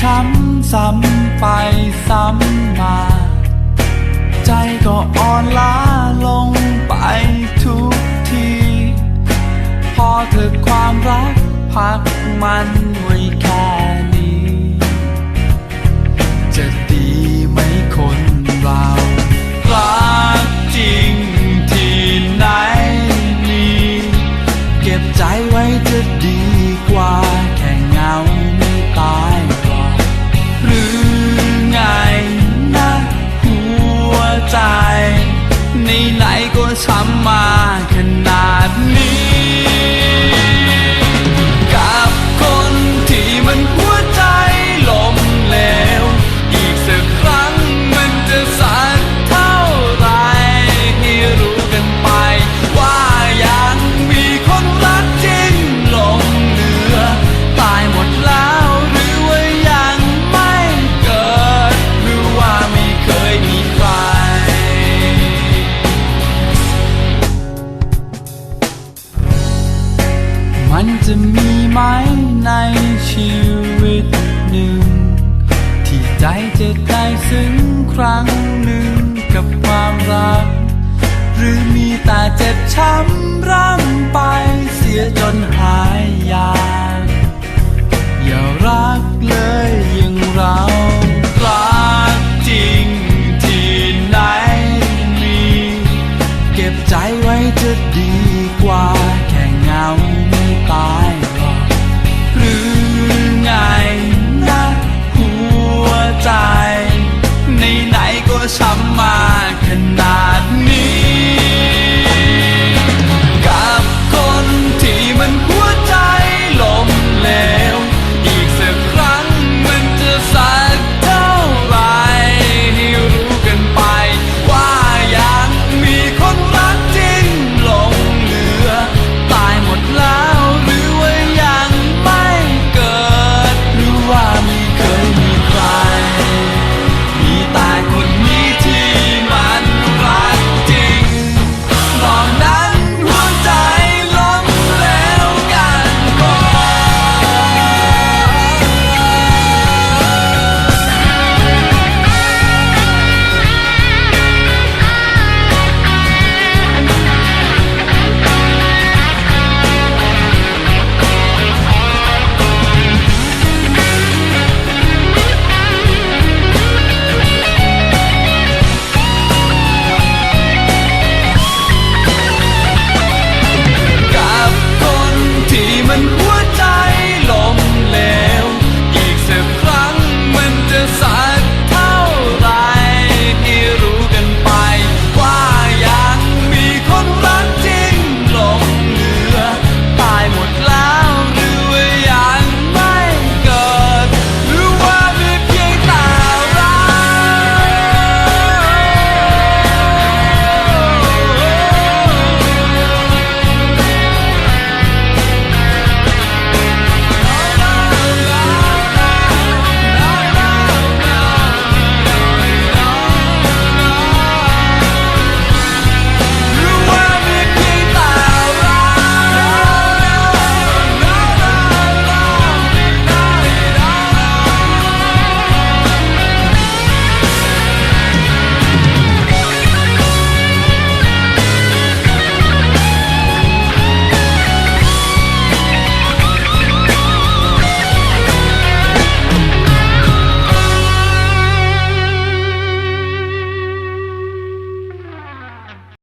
ช้ำซ้ำไปซ้ำมา ใจก็อ่อนล้าลงไปทุกที พอถึอความรักพักมัน ในชีวิตหนึ่ง ที่ใจจะได้ซึ้งครั้งหนึ่งกับความรัก หรือมีแต่เจ็บช้ำร่ำไปเสียจนหายยากอย่ารักเลยอย่างเรารักจริงที่ไหนมี เก็บใจไว้จะดีกว่าแค่เงาไม่ตาย